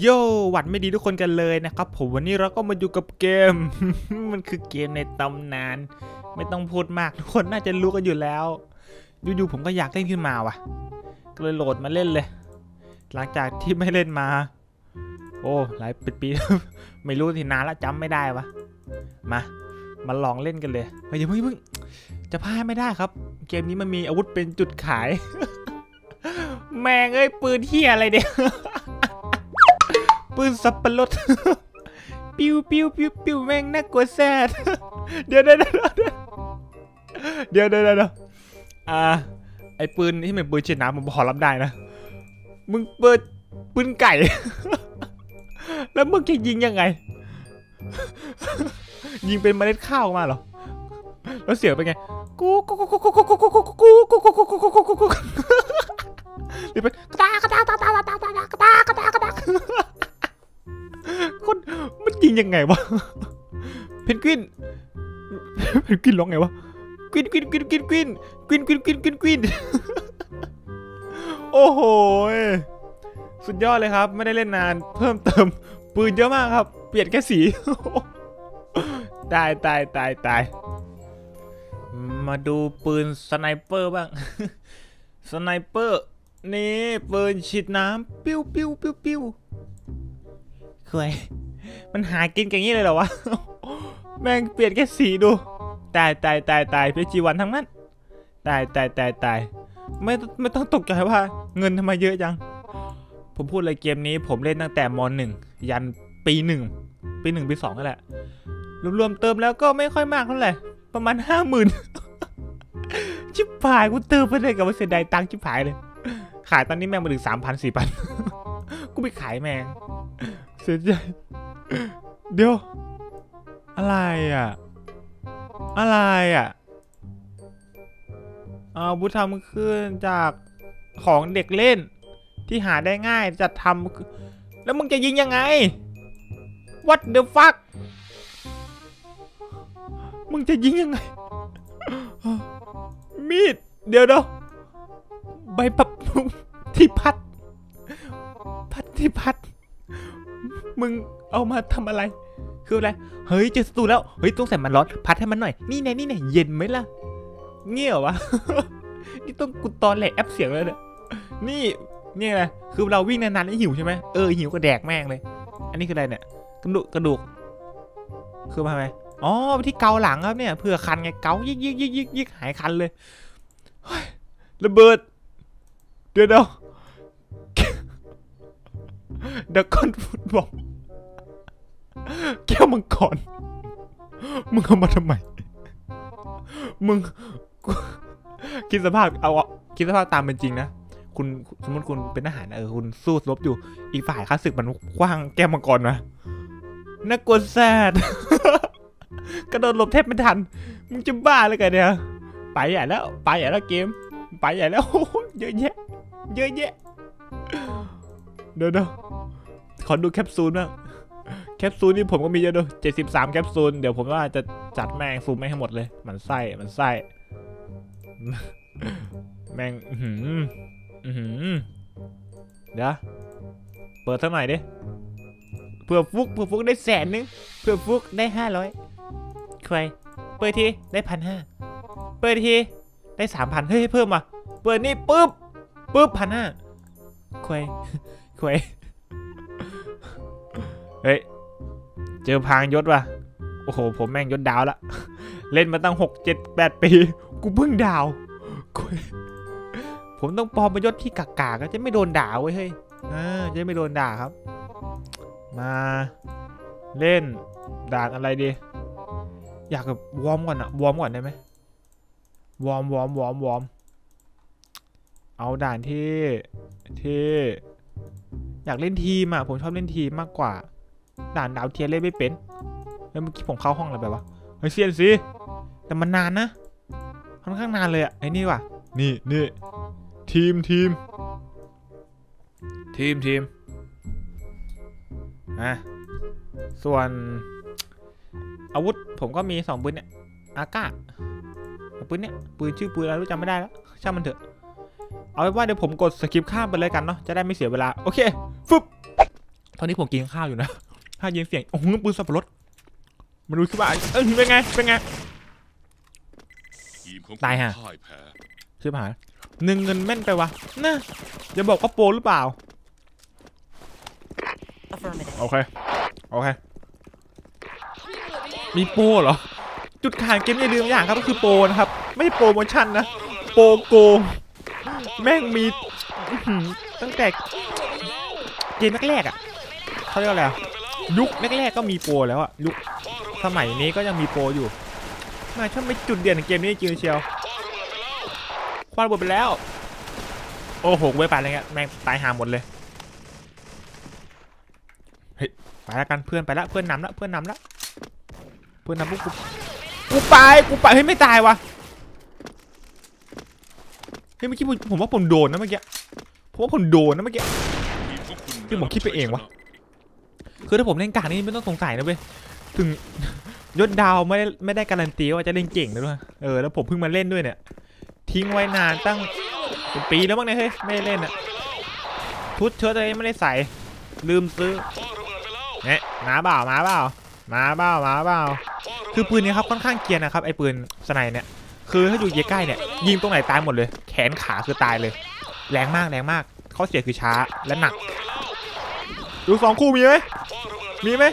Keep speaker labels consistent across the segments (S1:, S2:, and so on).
S1: โยหวัดไม่ดีทุกคนกันเลยนะครับ ผมวันนี้เราก็มาอยู่กับเกม มันคือเกมในตำนาน ไม่ต้องพูดมากทุกคนน่าจะรู้กันอยู่แล้วอยู่ๆผมก็อยากเล่นขึ้นมาว่ะ ก็เลยโหลดมาเล่นเลย หลังจากที่ไม่เล่นมา โอ้หลายปีๆไม่รู้ทีนานละจำไม่ได้วะมามาลองเล่นกันเลยเฮ้ยอย่าเพิ่งเพิ่งจะพลาดไม่ได้ครับ เกมนี้มันมีอาวุธเป็นจุดขาย แม่งเอ้ยปืนเที่ยอะไรเนี่ย ปืนสับปะรดปิวปิวปิวปิวแม่งน่ากลัวแซดเดี๋ยวเดี๋ยวเดี๋ยวเดี๋ยวเดี๋ยวเดี๋ยวเดี๋ยวอ่าไอปืนที่เป็นปืนฉีดน้ำผมพอรับได้นะ มึงเปิดปืนไก่ แล้วมึงจะยิงยังไง ยิงเป็นเมล็ดข้าวมาเหรอ แล้วเสียงเป็นไง กูกูกูกูกูกูกูกูกูกูกูกูกูกูกูกูกูหรือเป็นกระตากกระตากกระ นยิงยังไงวะ เพนกวิน เพนกวินร้องไงวะกวินกวินกวินกวินกวินกวินกวินกวินกวินกวินโอ้โห สุดยอดเลยครับ ไม่ได้เล่นนาน เพิ่มเติม ปืนเยอะมากครับ เปลี่ยนแค่สี ตายตายตายตาย มาดูปืนสไนเปอร์บ้าง สไนเปอร์ นี่ปืนฉีดน้ำปิ้วปิ้วปิ้วปิ้วเคย มันหากินกันอย่างนี้เลยเหรอวะ แม่งเปลี่ยนแค่สีดู ตายตายตายตายเพจีวันทั้งนั้น ตายตายตายตายไม่ไม่ต้องตกใจว่า เงินทำไมเยอะจัง ผมพูดเลยเกมนี้ ผมเล่นตั้งแต่มหนึ่งยันปีหนึ่งปีหนึ่งปีสองก็แหละ รวมๆเติมแล้วก็ไม่ค่อยมากเท่าไหร่ ประมาณห้าหมื่นชิบหายกูเติมไปเลยกับเสียดายตังค์ชิบหายเลย ขายตอนนี้แม่งมาถึงสามพันสี่พันกูไปขายแม่งเสียใจ เดี๋ยว อะไรอะ อะไรอะอาวุธทำขึ้นจากของเด็กเล่น ที่หาได้ง่ายจะทำแล้วมึงจะยิงยังไง What the fuck มึงจะยิงยังไง มีด เดี๋ยวเดี๋ยวใบปับที่พัด พัดที่พัด มึงเอามาทำอะไร คืออะไร เฮ้ยเจอศัตรูแล้ว เฮ้ยต้องใส่มันร้อน พัดให้มันหน่อย นี่ไงนี่ไงเย็นไหมล่ะ เงี้ยวะ นี่ต้องกูตอนแหลกแอปเสียงเลยเนี่ย นี่นี่ไงคือเราวิ่งนานๆแล้วหิวใช่ไหมเออหิวก็แดกแม่งเลย อันนี้คืออะไรเนี่ย กระดูกกระดูก คือมาทำไมอ๋อที่เกาหลังครับเนี่ยเผื่อคันไงเกายิกยิกยิกยิกยิกหายคันเลยเฮ้ยระเบิด เดี๋ยวเดี๋ยว เดี๋ยวก้อนฟุตบอลแก้วมังกร มึงเอามาทำไม มึง คิดสภาพเอาคิดสภาพตามเป็นจริงนะ คุณสมมติคุณเป็นทหารเออคุณสู้รบอยู่ อีกฝ่ายข้าศึกมันคว้างแก้วมังกรมาน่ากลัวแซดกระโดดหลบแทบไม่ทัน มึงจะบ้าเลยกันเนี่ย ไปใหญ่แล้ว ไปใหญ่แล้วเกม ไปใหญ่แล้ว เยอะแยะ เยอะแยะ เดี๋ยวเดี๋ยวขอดูแคปซูลบ้างแคปซูลนี่ผมก็มีเยอะด้วยเจ็ดสิบสามแคปซูล เดี๋ยวผมว่าจะจัดแม่งซูมแม่งให้หมดเลย มันไส้ มันไส้ แม่ง อื้อหืออือหือเดี๋ยว เปิดสักหน่ดิ เพื่อฟุก เพื่อฟุกได้แสนนึง เพื่อฟุกได้ห้าร้อยใคร เปิดทีได้พันห้า เปิดทีได้สามพันเฮ้ยเพิ่มมา เปิดนี่ปุ๊บปุ๊บพันห้าใควาย ควยเฮ้ย เจอพางยศว่ะ โอ้โห ผมแม่งยศดาวละ เล่นมาตั้งหกเจ็ดแปดปี กูเพิ่งดาวควยผมต้องปลอมเป็นยศที่กากาก็จะไม่โดนด่าเว้ยเฮ้ยอ่าจะไม่โดนด่าครับ มาเล่นด่านอะไรดี อยากแบบวอร์มก่อนอะวอร์มก่อนได้ไหมวอร์มวอร์มวอร์มวอร์มเอาด่านที่ที่ อยากเล่นทีมอะผมชอบเล่นทีมมากกว่า ด่านดาวเทียนเล่นไม่เป็นแล้วเมื่อกี้ผมเข้าห้องอะไรไปวะเฮ้ยเซียนสิแต่มันนานนะค่อนข้างนานเลยอะไอ้นี่ว่ะนี่นี่ทีมทีมทีมทีมอะส่วน อาวุธผมก็มีสองปืนเนี่ยอาก้าปืนเนี่ยปืนชื่อปืนอะไรรู้จำไม่ได้แล้วช่างมันเถอะเอาไว้ว่าเดี๋ยวผมกดสกิปข้ามไปเลยกันเนาะจะได้ไม่เสียเวลา โอเค ฟึบอนนี้ผมกินข้าวอยู่นะ ถ้ายินเสียง โอ้โหปืนสับปะรดมาดูสิว่าเออเป็นไง เป็นไง
S2: ทีมของ
S1: ตายฮะ
S2: พ่ายแพ้
S1: ชิบหายหนึ่งเงินแม่นไปวะน่ะอย่าบอกว่าโปรหรือเปล่า
S3: Affirmative.
S1: โอเค โอเค มีโปรเหรอ จุดขายเกมอย่าลืมอย่างครับก็คือโปรนะครับ ไม่ใช่โปรโมชั่นนะ โปรโกง แม่งมีอื้อหือตั้งแต่ เกมแรกๆอะเขาเรียกว่าอะไรยุคแรกๆก็มีโปรแล้วอะยุคสมัยนี้ก็ยังมีโปรอยู่มาช่างไม่จุดเด่นของเกมนี้จริงเชียวคว้าระเบิดไปแล้ว โอ้โหกูไม่ไปอะไรเงี้ยแม่งตายหาหมดเลยเฮ้ยไปแล้วกันเพื่อนไปล้วเพื่อนนำล้วเพื่อนนำล้วเพื่อนนำพวกกูกูไปกูไปเฮ้ยไม่ตายวะเฮ้ยเมื่อกี้ผมว่าผมโดนนะเมื่อกี้ผมว่าผมโดนนะเมื่อกี้
S2: ที่
S1: ผมคิดไปเองวะคือถ้าผมเล่นกากนี่ไม่ต้องสงสัยนะเว้ยถึงยศดาวไม่ได้ไม่ได้การันตีว่าจะเล่นเก่งนะด้วยเออแล้วผมเพิ่งมาเล่นด้วยเนี่ย ทิ้งไว้นานตั้งเป็นปีแล้วมั้งเนี่ยเฮ้ยไม่ได้เล่นอะชุดเชิ้ตอะไรไม่ได้ใส่ลืมซื้อเนี่ยมาเปล่ามาเปล่ามาเปล่ามาเปล่าคือปืนนี้ครับค่อนข้างเกียนนะครับไอ้ปืนสไนเนี่ยคือถ้าอยู่ใกล้ๆเนี่ยยิงตรงไหนตายหมดเลย แขนขาคือตายเลย แรงมากแรงมากเข้อเสียคือช้าและหนัก ดูสองคู่มีไหมมีไหม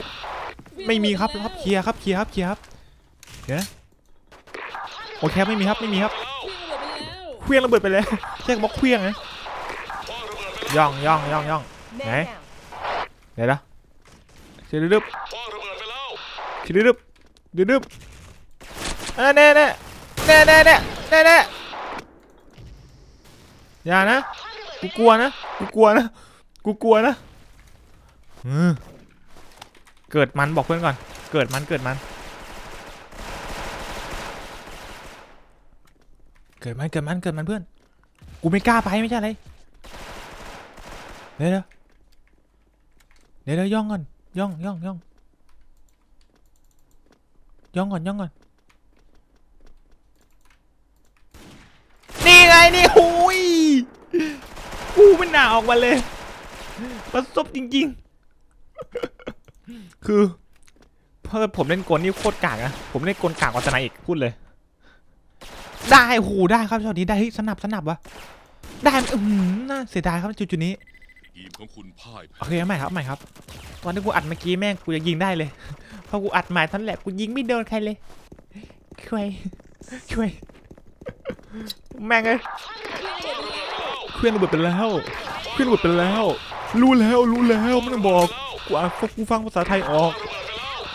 S1: ไม่มีครับครับเคลียร์ครับเคลียร์ครับเคลียร์ครับเดี๋ยวโอเคไม่มีครับไม่มีครับเคลี้ยงระเบิดไปแล้วใช่บอกเคลี้ยงนะย่องย่องย่องย่อง
S3: Man
S1: Hey.
S3: down.
S1: เดี๋ยวนะชิดดึบชิดดึบดึบดึบเออแน่แน่แน่แน่แน่แน่แน่อย่านะกูกลัวนะกูกลัวนะกูกลัวนะ เกิดมันบอกเพื่อนก่อน เกิดมันเกิดมัน เกิดมันเกิดมันเกิดมันเพื่อน กูไม่กล้าไปไม่ใช่อะไรเดี๋ยวเดี๋ยวเดี๋ยวยวย่องก่อนย่องย่องย่องย่องก่อนย่องก่อน นี่ไงนี่หุยกูไม่หนาออกมาเลย ประสบจริง ๆ คือเพอผมเล่นกลนี่โคตรกากนะผมเล่นกลกากกว่าสไนอีกพูดเลย ได้โหได้ครับช็อตนี้ได้เฮ้ยสนับสนับวะได้อือหือน่าเสียดายครับจุดจุดๆนี้
S2: ทีมของคุณพ่ายแพ้
S1: โอเคเอาใหม่ครับเอาใหม่ครับตอนที่กูอัดเมื่อกี้แม่งกูจะยิงได้เลยพอกูอัดใหม่ท่านนแหละกูยิงไม่โดนใครเลยช่วยช่วย แม่งเลยเคลื่อนระเบิดไปแล้วเคลื่อนระเบิดไปแล้ว รู้แล้วรู้แล้วไม่ต้องบอก กูอ่านกูฟังภาษาไทยออก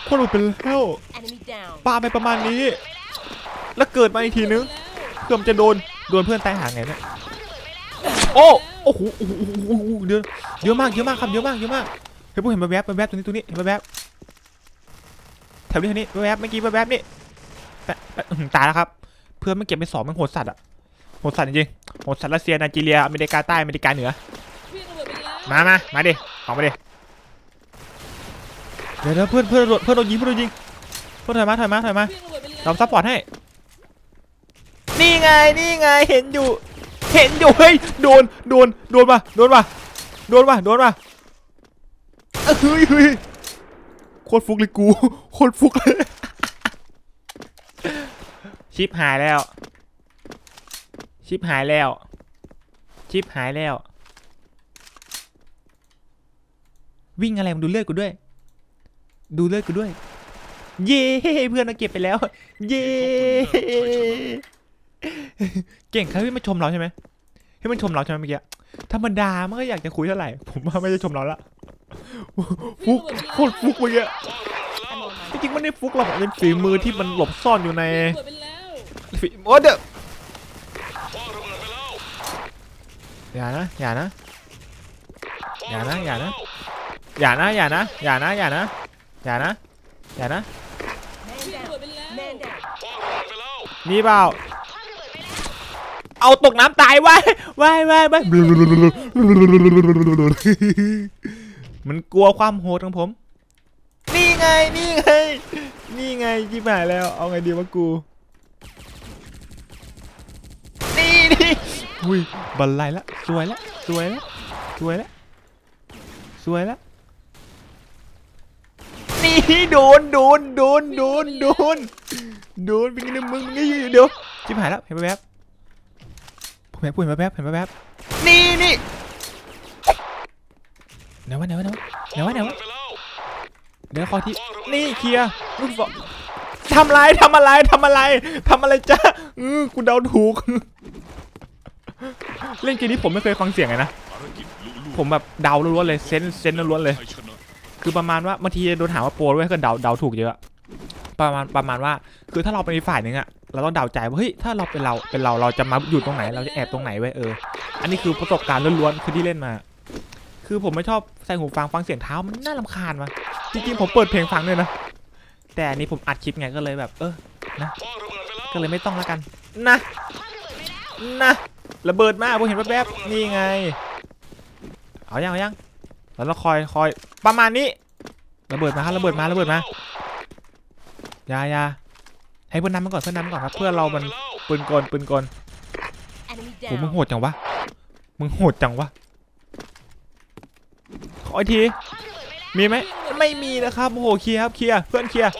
S1: เคลื่อนรเบิดไปแล้ว
S3: Enemy down.
S1: ปาไปประมาณนี้ แล้วเกิดมาอีกทีนึงเพื่อมนจะโดนโดนเพื่อนตายหาไงเนี่ยโอ้โอ้โหโอ้โหโอ้โหโอ้โหเยอะเยอะมากเยอะมากครับเยอะมากเยอะมากเฮ้ยพวกเห็นมาแวบมาแวบตรงนี้ตรงนี้เห็นมาแวบแถวนี้แถวนี้มาแวบเมื่อกี้มาแวบนี่แปะตายแล้วครับ เพื่อนมันเก็บไปสองมันโหดสัตว์อะโหดสัตว์จริงโหดสัตว์รัสเซียไนจีเรียอเมริกาใต้อเมริกาเหนือมามามาดิออกมาดิ เดี๋ยวเพื่อนเพื่อนโดนเพื่อนโดนยิงเพื่อนโดนยิงเพื่อนถอยมาถอยมาถอยมาเราซัพพอร์ตให้ นี่ไงนี่ไงเห็นอยู่ เห็นอยู่เฮ้ยโดนโดนโดนป่ะโดนป่ะโดนป่ะโดนป่ะเอ้ยเฮ้ยเฮ้ยโคตรฟุกเลยกูโคตรฟุกเลยชิปหายแล้ว ชิปหายแล้ว ชิปหายแล้ว วิ่งอะไรมันดูเลือดกูด้วย ดูเลือดกูด้วย เย้เพื่อนเราเก็บไปแล้ว เย้เก่งครับที่มาชมเราใช่ไหมให้มันชมเราใช่ไหมเมื่อกี้ธรรมดามันก็อยากจะคุยเท่าไหร่ ผมว่าไม่ได้ชมเราละฟุกโคตรฟุกเมื่อกี้จริงๆมันไม่ได้ฟุกหรอกเป็นฝีมือที่มันหลบซ่อนอยู่ในฝีโอ้เด้ออย่านะอย่านะอย่านะอย่านะอย่านะอย่านะอย่านะอย่านะ อย่านะ อย่านะ
S3: man down. Man down.
S1: มีเปล่า เอาตกน้ำตายไว้ไว้ไว้ไว้มันกลัวความโหดของผม นี่ไง นี่ไง นี่ไงยิบหายแล้ว เอาไงดีวะกู นี่นี่อุ้ยบันไลละ สวยละ สวยละ สวยละ สวยละ นี่โดนโดนโดนโดนโดนโดนเป็นไงเนี่ยมึงนี่เดี๋ยวชิบหายแล้วเห็นไหมแป๊บผมเห็นไหมแป๊บเห็นไหมแป๊บนี่นี่ไหนวะไหนวะไหนวะไหนวะไหนวะเดี๋ยวขอที่นี่เคลียร์ลูกบอลทำอะไรทำอะไรทำอะไรทำอะไรจ้าอือกูเดาถูก เล่นเกมนี้ผมไม่เคยฟังเสียงเลยนะผมแบบเดาล้วนเลยเซนเซนล้วนเลย คือประมาณว่าบางทีโดนถามว่าโปรด้วยก็เดาเดาถูกเยอะ ประมาณประมาณว่า คือถ้าเราเป็นฝ่ายหนึ่งอะเราต้องเดาใจว่าเฮ้ยถ้าเราเป็นเราเป็นเราเราจะมาอยู่ตรงไหนเราจะแอบตรงไหนไว้เออ อันนี้คือประสบการณ์ล้วนๆคือที่เล่นมา คือผมไม่ชอบใส่หูฟังฟังเสียงเท้ามันน่ารำคาญว่ะจริงๆผมเปิดเพลงฟังด้วยนะแต่อันนี้ผมอัดคลิปไงก็เลยแบบ เออนะก็เลยไม่ต้องแล้วกันนะนะระเบิดมากผมเห็นแวบๆนี่ไง เอายังเอายัง แล้วเราคอยคอยประมาณนี้ระเบิดมาครับระเบิดมาระเบิดมาอยาอยาให้เพื่อนนำมันก่อนเพื่อนนำมันก่อนครับเพื่อนเรามันปืนกลปืนกล
S3: Enemy
S1: โหมึง
S3: down.
S1: โหดจังวะมึงโหดจังวะขออีกทีมีไหมไม่มีนะครับโอ้โหเคลียร์ครับเคลียร์เพื่อนเคลียร์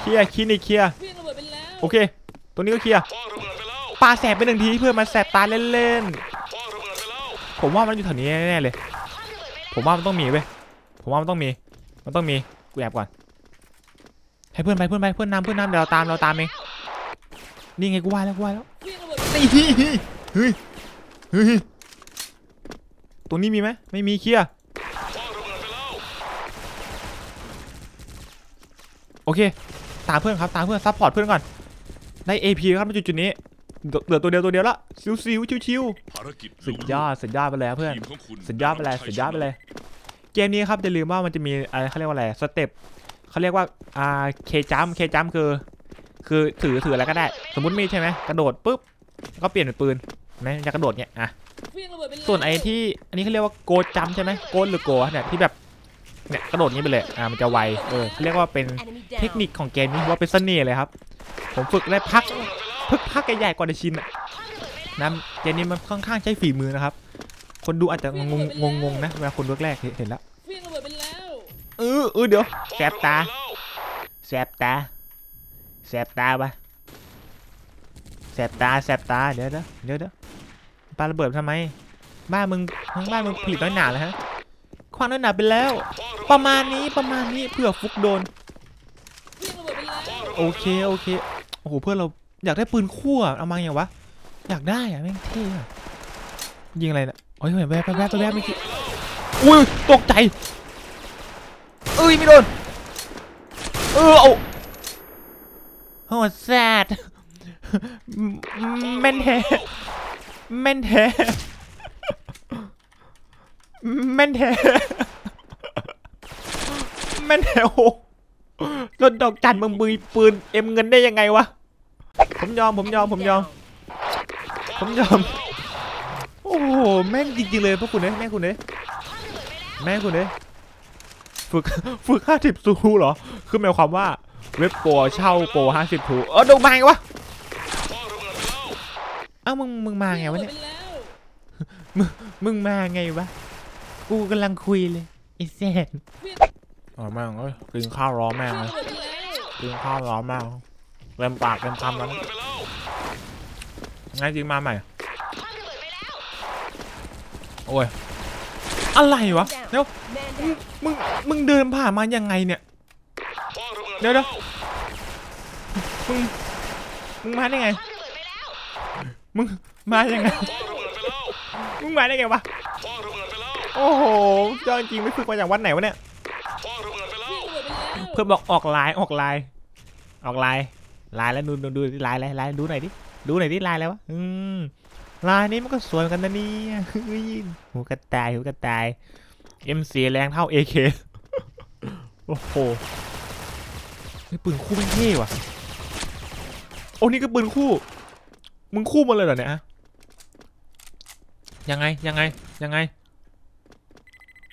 S1: เคลียร์คลินิกเคลียร์
S4: เพี้ยงระเบิดไปแล้ว
S1: โอเค ตัวนี้ก็เคลียร์ปาแสบไปหนึ่งทีเพื่อมาแสบตาเล่นๆผมว่ามันอยู่แถวนี้แน่ๆเลย ผมว่ามันต้องมีเว้ยผมว่ามันต้องมี มันต้องมีกูแอบก่อนให้เพื่อนไปเพื่อนไปเพื่อนนำเพื่อนนำเดี๋ยวเราตามเราตามเองนี่ไงกูว่าแล้วกูว่าแล้ว
S4: เพี้ยงระเบิด
S1: นี่เฮ้ยเฮ้ยตรงนี้มีไหมไม่มีเคลียร์โอเคตามเพื่อนครับตามเพื่อนซัพพอร์ตเพื่อนก่อนได้ AP ครับมาจุดจุดๆนี้ เหลือตัวเดียวตัวเดียวละซิวซิวชิวชิว
S2: ภารกิจ
S1: ๆสุดยอดสุดยอดไปเลยครับเพื่อน
S2: ทีมของคุณ
S1: สุดยอดไปเลยสุดยอดไปเลยเกมนี้ครับอย่าลืมว่ามันจะมีอะไรเขาเรียกว่าอะไรสเต็ปเขาเรียกว่าอ่าเคจัมเคจัมคือ คือถือถืออะไรก็ได้ สมมติมีดใช่ไหมกระโดดปุ๊บแล้วก็เปลี่ยนเป็นปืนเห็นไหมจะกระโดดเนี่ยอะ
S4: เพี้ยงระเบิดไปแล้ว
S1: ส่วนไอ้ที่อันนี้เขาเรียกว่าโกจัมใช่ไหมโกนหรือโกะเนี่ยที่แบบเนี่ยกระโดดนี้ไปเลยอ่ามันจะไวเออเขาเรียกว่าเป็น
S3: Enemy
S1: เทค
S3: down.
S1: นิคของเกมนี้ว่าเป็นเสน่ห์เลยครับ ผมฝึกได้พัก พึกพักใหญ่ๆกว่าในชินอะนะเกมนี้มันค่อนข้างใช้ฝีมือนะครับ คนดูอาจจะงงงงๆนะเวลาคนแรกๆเห็นแล้ว
S4: เพี้ยระเบิดไปแล้ว
S1: เออเออเดี๋ยวแสบตาแสบตาแสบตาปะแสบตาแสบตาเดี๋ยวเดี๋ยวเดี๋ยวเดี๋ยวปาระเบิดทำไม บ้านมึงทั้งบ้านมึงผลิตน้อยหนาเลยฮะควางน้อยหนาไปแล้ว ประมาณนี้ประมาณนี้เผื่อฟุกโดน โอเคโอเคโอ้โหเพื่อนเรา อยากได้ปืนคู่อะเอามาอย่างวะ อยากได้อะแม่งเท่อะยิงอะไรนะโอ้ยเห็นแวบแวบแวบแวบเมื่อกี้อุ้ยตกใจเอ้ยไม่โดนเออเอาโหดแซดแม่นแท้แม่นแท้แม่นแท้แม่นแท้โอ้โหรถดอกจันมึงมือปืนเอ็มเงินได้ยังไงวะ ผมยอมผมยอมผมยอม ผมยอม โอ้โหแม่งจริงๆเลยพวกคุณเนี่ยแม่คุณเนี่ยแม่คุณเนี่ยฝึกฝึกห้าสิบซูเหรอ คือหมายความว่าเว็บโปรเช่าโปรห้าสิบทูเออดูมาไงวะเอ้ามึงมึงมาไงวะเนี่ย
S4: พี้ง
S1: มึงมาไงวะ กูกำลังคุยเลยไอ้แซนอ๋อแม่งเอ้ยกินข้าวร้อนแม่ง
S4: เล
S1: ยกินข้าวร้อนแมาก เต็มปากเต็มคำแล้วนะงั้นจริงมาใหม่ โอ้ย อะไรวะ เดี๋ยว มึง มึงเดินผ่านมายังไงเนี่ย เดี๋ยวเดี๋ยวมึง มึงมาได้ไง มึง มายังไง มึงมาได้ไงวะ โอ้โหยอจริงไม่ฝึกมาจากวัดไหนวะเนี่ย
S4: เพี้ยงระเบิดไปแล้ว
S1: เพื่อนบอกออกไลน์ออกไลน์ออกไลน์ ไลน์แล้วดูดูดูไลน์ไลน์ไลน์ดูหน่อยดิดูหน่อยดิไลน์แล้ววะอืมไลน์นี้มันก็สวยเหมือนกันนะเนี่ยเฮ้ยหูกระต่ายหูกระต่าย MC แรงเท่า AK โอ้โหนี่ปืนคู่ไม่งเท่ว่ะโอ้นี่ก็ปืนคู่ มึงคู่หมาเลยเหรอเนี่ยฮะยังไงยังไงยังไง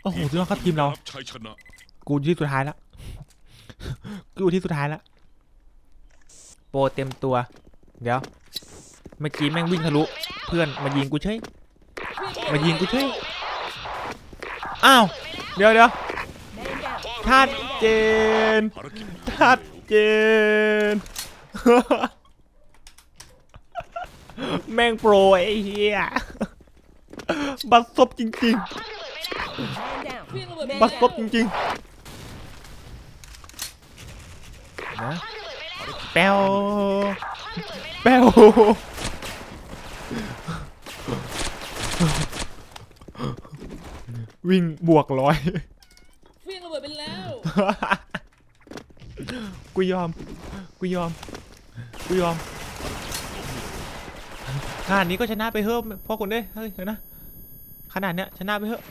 S1: โอ้โหสุดยอดครับทีมเรา
S2: รับชัยชนะ
S1: กูที่สุดท้ายแล้วกูที่สุดท้ายแล้ว โปรเต็มตัว เดี๋ยว เมื่อกี้แม่งวิ่งทะลุ เพื่อนมายิงกูเฉยมายิงกูเฉยอ้าว เดี๋ยวเดี๋ยวชัดเจนชัดเจน แม่งโปรไอ้เหี้ย บัดซบจริง
S3: Man down.
S4: เพี้ยงบิดไป
S1: ๆบัดซบจริงๆนะ แป้วแป้ววิ่งบวกร้อย
S4: เพี้ยงระเบิดไปแล้ว
S1: กูยอม กูยอม กูยอมขนาดนี้ก็ชนะไปเฮ้มพ่อคุณเด้ยเฮ้ยเดี๋ยวนะ ขนาดเนี้ยชนะไปเถอะ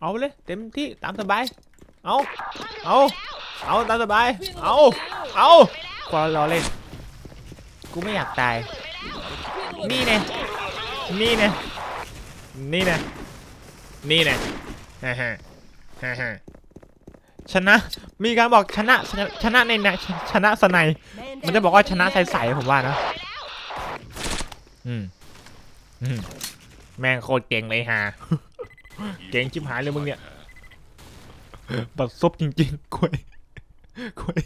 S1: เอาเลย เต็มที่ตามสบาย เอา เอา เอาตามสบาย เอาเอากวารอเล่น กูไม่อยากตาย นี่เนี่ยนี่เนี่ยนี่เนี่ยนี่เนี่ยฮ่าฮ่าฮ่าฮ่าชนะ มีการบอกชนะ ชนะชนะในนะชชนะสนัยมันจะบอกว่าชนะใสๆผมว่านะ อืม อืม แม่งโคตรเก่งเลยฮะ เก่งชิบหายเลยมึงเนี่ย บัดซบจริงๆกล้วย กล้วย